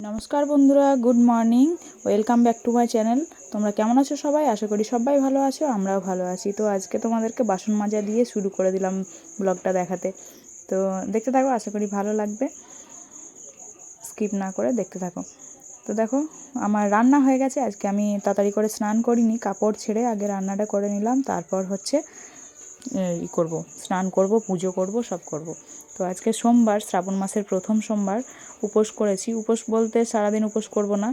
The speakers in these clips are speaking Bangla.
নমস্কার বন্ধুরা, good morning, welcome back to my channel. তোমরা কেমন আছো সবাই? আশা করি সবাই ভালো আছো, আমরাও ভালো আছি। তো আজকে তোমাদেরকে বাসন মাজা দিয়ে শুরু করে দিলাম ব্লগটা দেখাতে। তো দেখতে থাকো, আশা করি ভালো লাগবে। স্কিপ না করে দেখতে থাকো। তো দেখো, আমার রান্না হয়ে গেছে। আজকে আমি তাড়াতাড়ি করে স্নান করিনি, কাপড় ছেড়ে আগে রান্নাটা করে নিলাম। তারপর হচ্ছে ই করব, স্নান করব, পুজো করব, সব করব। তো আজকে সোমবার, শ্রাবণ মাসের প্রথম সোমবার উপোস করেছি। উপোস বলতে সারাদিন উপোস করব না,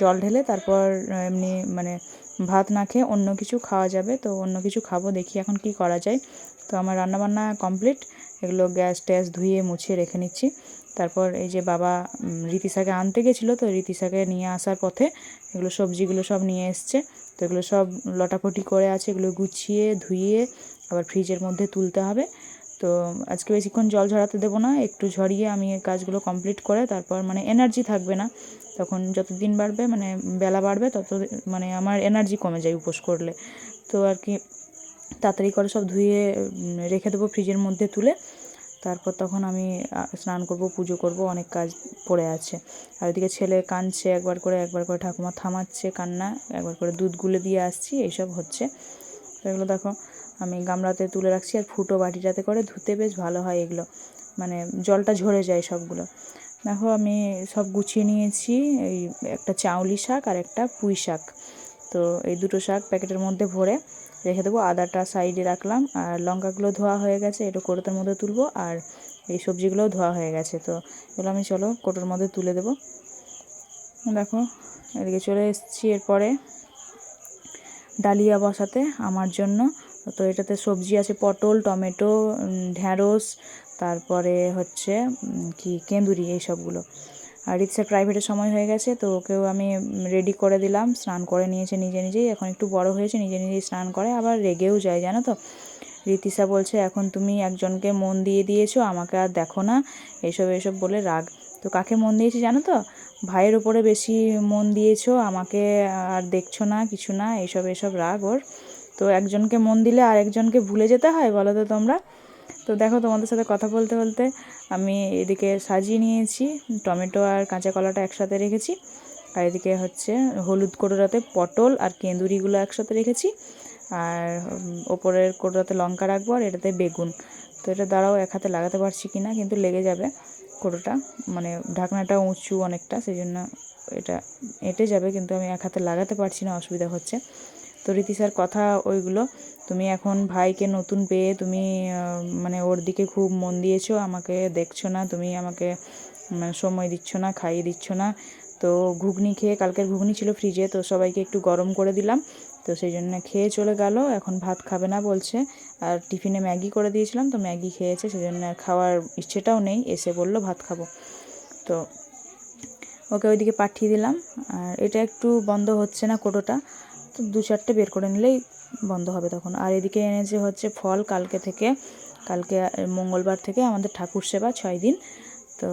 জল ঢেলে তারপর এমনি মানে ভাত না খেয়ে অন্য কিছু খাওয়া যাবে। তো অন্য কিছু খাব, দেখি এখন কি করা যায়। তো আমার রান্নাবান্না কমপ্লিট, এগুলো গ্যাস ট্যাস ধুয়ে মুছে রেখে নিচ্ছি। তারপর এই যে বাবা রীতিশাকে আনতে গেছিল, তো রীতিশাকে নিয়ে আসার পথে এগুলো সবজিগুলো সব নিয়ে এসছে। তো এগুলো সব লটাপটি করে আছে, এগুলো গুছিয়ে, ধুয়ে আবার ফ্রিজের মধ্যে তুলতে হবে। তো আজকে বেশিক্ষণ জল ঝরাতে দেবো না, একটু ঝরিয়ে আমি কাজগুলো কমপ্লিট করে তারপর মানে এনার্জি থাকবে না। তখন যত দিন বাড়বে মানে বেলা বাড়বে, তত মানে আমার এনার্জি কমে যায় উপোস করলে। তো আর কি তাড়াতাড়ি করে সব ধুয়ে রেখে দেবো ফ্রিজের মধ্যে তুলে। তারপর তখন আমি স্নান করব, পুজো করব, অনেক কাজ পড়ে আছে। আর ওইদিকে ছেলে কাঁদছে, একবার করে একবার করে ঠাকুমা থামাচ্ছে, কান্না, একবার করে দুধ গুলে দিয়ে আসছি, এইসব হচ্ছে। তো এগুলো দেখো আমি গামলাতে তুলে রাখছি আর ফুটো বাটিটাতে করে ধুতে বেশ ভালো হয় এগুলো। মানে জলটা ঝরে যায় সবগুলো। দেখো আমি সব গুছিয়ে নিয়েছি, এই একটা চাউলি শাক আর একটা পুঁই শাক। তো এই দুটো শাক প্যাকেটের মধ্যে ভরে রেখে দেবো, আদাটা সাইডে রাখলাম আর লঙ্কাগুলো ধোয়া হয়ে গেছে, এটা কোটোর মধ্যে তুলবো আর এই সবজিগুলোও ধোয়া হয়ে গেছে। তো এগুলো আমি চলো কোটোর মধ্যে তুলে দেবো। দেখো এদিকে চলে এসেছি এরপরে ডালিয়া বসাতে আমার জন্য। তো এটাতে সবজি আছে পটল, টমেটো ঢ্যাঁড়স, তারপরে হচ্ছে কি কেঁদুরি এই সবগুলো আর রিক্সার প্রাইভেটের সময় হয়ে গেছে, তো ওকেও আমি রেডি করে দিলাম, স্নান করে নিয়েছে নিজে নিজেই, এখন একটু বড় হয়েছে, নিজে নিজেই স্নান করে, আবার রেগেও যায়, জানো তো? রীতিশা বলছে, এখন তুমি একজনকে মন দিয়ে দিয়েছ, আমাকে আর দেখো না। এসব এসব বলে রাগ। তো কাকে মন দিয়েছি জানো তো? ভাইয়ের উপরে বেশি মন দিয়েছ, আমাকে আর দেখছ না, কিছু না এইসব এসব রাগ ওর। তো একজনকে মন দিলে আরেকজনকে ভুলে যেতে হয়, বলো তো তোমরা? তো দেখো তোমাদের সাথে কথা বলতে বলতে আমি এদিকে সাজিয়ে নিয়েছি, টমেটো আর কাঁচা কলাটা একসাথে রেখেছি, আর এদিকে হচ্ছে হলুদ কোটোরাতে পটল আর কেঁদুরিগুলো একসাথে রেখেছি, আর ওপরের কোটোরাতে লঙ্কা রাখব আর এটাতে বেগুন। তো এটা দ্বারাও এক হাতে লাগাতে পারছি কি না, কিন্তু লেগে যাবে কোটোটা মানে ঢাকনাটা উঁচু অনেকটা সেই জন্য এটা এঁটে যাবে, কিন্তু আমি এক হাতে লাগাতে পারছি না, অসুবিধা হচ্ছে। তো রীতিশার কথা ওইগুলো। তুমি এখন ভাইকে নতুন পেয়ে তুমি মানে ওর দিকে খুব মন দিয়েছ, আমাকে দেখছ না, তুমি আমাকে সময় দিচ্ছ না, খাইয়ে দিচ্ছ না। তো ঘুগনি খেয়ে, কালকের ঘুগনি ছিল ফ্রিজে, তো সবাইকে একটু গরম করে দিলাম। তো সেই জন্য খেয়ে চলে গেল, এখন ভাত খাবে না বলছে। আর টিফিনে ম্যাগি করে দিয়েছিলাম, তো ম্যাগি খেয়েছে, সেই জন্য খাওয়ার ইচ্ছেটাও নেই, এসে বলল ভাত খাব। তো ওকে ওইদিকে পাঠিয়ে দিলাম। আর এটা একটু বন্ধ হচ্ছে না কোটোটা। তো দু চারটে বের করে নিলেই বন্ধ হবে তখন। আর এদিকে এনেছে হচ্ছে ফল কালকে থেকে, কালকে মঙ্গলবার থেকে আমাদের ঠাকুর সেবা ছয় দিন। তো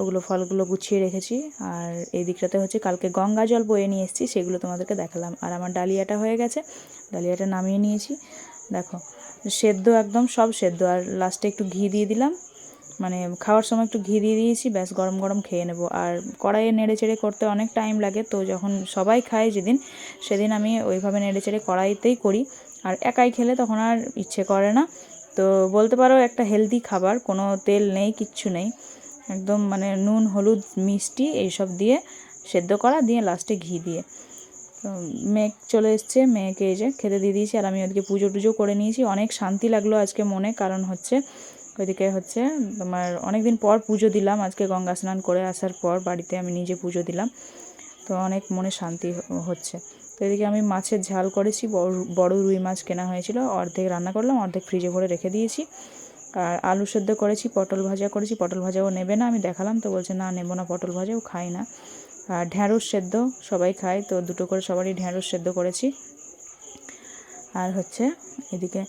ওগুলো ফলগুলো গুছিয়ে রেখেছি। আর এই দিকটাতে হচ্ছে কালকে গঙ্গা জল বয়ে নিয়ে এসেছি, সেগুলো তোমাদেরকে দেখালাম। আর আমার ডালিয়াটা হয়ে গেছে, ডালিয়াটা নামিয়ে নিয়েছি। দেখো, সেদ্ধ একদম সব সেদ্ধ। আর লাস্টে একটু ঘি দিয়ে দিলাম। মানে খাওয়ার সময় একটু ঘি দিয়ে দিয়েছি, ব্যাস গরম গরম খেয়ে নেব। আর কড়াইয়ে নেড়ে চেড়ে করতে অনেক টাইম লাগে, তো যখন সবাই খায় যেদিন, সেদিন আমি ওইভাবে নেড়ে চেড়ে কড়াইতেই করি। আর একাই খেলে তখন আর ইচ্ছে করে না। তো বলতে পারো একটা হেলদি খাবার, কোনো তেল নেই, কিচ্ছু নেই। একদম মানে নুন, হলুদ, মিষ্টি এইসব দিয়ে সেদ্ধ করা, দিয়ে লাস্টে ঘি দিয়ে। মেয়ে চলে এসছে মেয়েকে এই যে খেতে দিয়ে দিয়েছি, আর আমি ওদিকে পুজো টুজো করে নিয়েছি। অনেক শান্তি লাগল আজকে মনে, কারণ হচ্ছে ওইদিকে হচ্ছে তোমার অনেক দিন পর পুজো দিলাম, আজকে গঙ্গা স্নান করে আসার পর বাড়িতে আমি নিজে পুজো দিলাম। তো অনেক মনে শান্তি হচ্ছে। তো এদিকে আমি মাছের ঝাল করেছি, বড় রুই মাছ কেনা হয়েছিল, অর্ধেক রান্না করলাম, অর্ধেক ফ্রিজে ভরে রেখে দিয়েছি। আর আলু সেদ্ধ করেছি, পটল ভাজা করেছি, পটল ভাজাও নেবে না, আমি দেখালাম তো বলছে, না, নেব না, পটল ভাজাও খাই না। আর ঢ্যাঁড়স সেদ্ধ সবাই খায়, তো দুটো করে সবারই ঢ্যাঁড়স সেদ্ধ করেছি। আর হচ্ছে এদিকে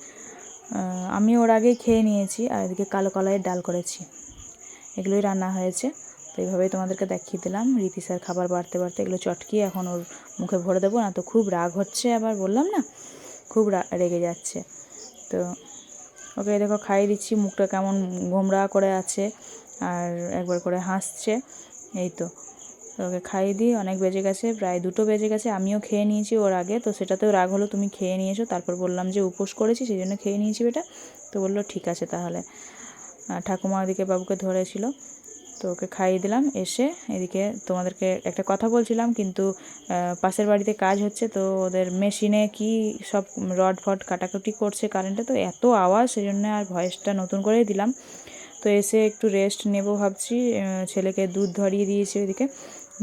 আমি ওর আগেই খেয়ে নিয়েছি আর এদিকে কালো কলাইয়ের ডাল করেছি। এগুলোই রান্না হয়েছে। তো এইভাবেই তোমাদেরকে দেখিয়ে দিলাম। রীতি স্যার খাবার বাড়তে বাড়তে এগুলো চটকিয়ে এখন ওর মুখে ভরে দেবো, না তো খুব রাগ হচ্ছে আবার বললাম না? খুব রেগে যাচ্ছে। তো ওকে দেখো খাইয়ে দিচ্ছি, মুখটা কেমন ঘোমরা করে আছে আর একবার করে হাসছে। এই তো। তো ওকে খাইয়ে দিই, অনেক বেজে গেছে, প্রায় দুটো বেজে গেছে, আমিও খেয়ে নিয়েছি ওর আগে, তো সেটাতেও রাগ হলো, তুমি খেয়ে নিয়েছো? তারপর বললাম যে উপোস করেছি, সেই জন্য খেয়ে নিয়েছি বেটা। তো বলল, ঠিক আছে তাহলে। ঠাকুমা ওদিকে বাবুকে ধরেছিল, তো ওকে খাইয়ে দিলাম, এসে এদিকে তোমাদেরকে একটা কথা বলছিলাম, কিন্তু পাশের বাড়িতে কাজ হচ্ছে, তো ওদের মেশিনে কি সব রড ফড কাটাকুটি করছে কারেন্টে, তো এত আওয়াজ সেই জন্য আর ভয়েসটা নতুন করেই দিলাম। তো এসে একটু রেস্ট নেব ভাবছি। ছেলেকে দুধ ধরিয়ে দিয়েছি ওইদিকে।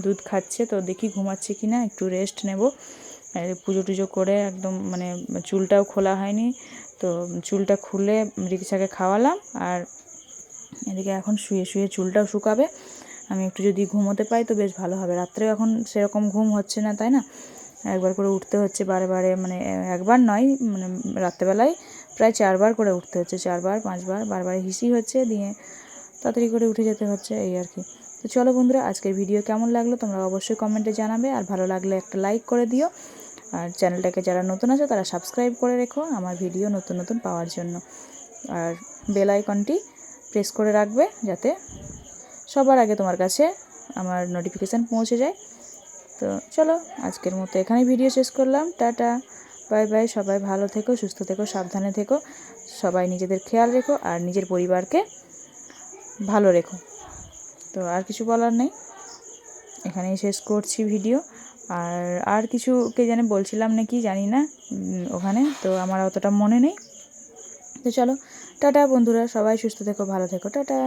দুধ খাচ্ছে তো দেখি ঘুমাচ্ছে কি না একটু রেস্ট নেব। পুজো টুজো করে একদম মানে চুলটাও খোলা হয়নি। তো চুলটা খুলে রিক্সাকে খাওয়ালাম আর এদিকে এখন শুয়ে শুয়ে চুলটাও শুকাবে। আমি একটু যদি ঘুমোতে পাই তো বেশ ভালো হবে। রাত্রেও এখন সেরকম ঘুম হচ্ছে না, তাই না? একবার করে উঠতে হচ্ছে বারে বারে মানে একবার নয় মানে রাত্রেবেলায়। প্রায় চারবার করে উঠতে হচ্ছে, চারবার, পাঁচবার, বারবার হিসি হচ্ছে, দিয়ে তাড়াতাড়ি করে উঠে যেতে হচ্ছে এই আর কি। তো চলো বন্ধুরা, আজকের ভিডিও কেমন লাগল তোমরা অবশ্যই কমেন্টে জানাবে, আর ভালো লাগলে একটা লাইক করে দিও। আর চ্যানেলটাকে যারা নতুন আছে, তারা সাবস্ক্রাইব করে রেখো আমার ভিডিও নতুন নতুন পাওয়ার জন্য। আর বেল আইকনটি প্রেস করে রাখবে যাতে সবার আগে তোমার কাছে আমার নোটিফিকেশান পৌঁছে যায়। তো চলো, আজকের মতো এখানেই ভিডিও শেষ করলাম, টাটা। বাই বাই, সবাই ভালো থেকো, সুস্থ থেকো, সাবধানে থেকো। সবাই নিজেদের খেয়াল রেখো আর নিজের পরিবারকে ভালো রেখো। তো আর কিছু বলার নেই। এখানেই শেষ করছি ভিডিও। আর আর কিছু কে জানে বলছিলাম নাকি জানি না ওখানে। তো আমার অতটা মনে নেই। তো চলো, টাটা বন্ধুরা, সবাই সুস্থ থেকো, ভালো থেকো, টাটা।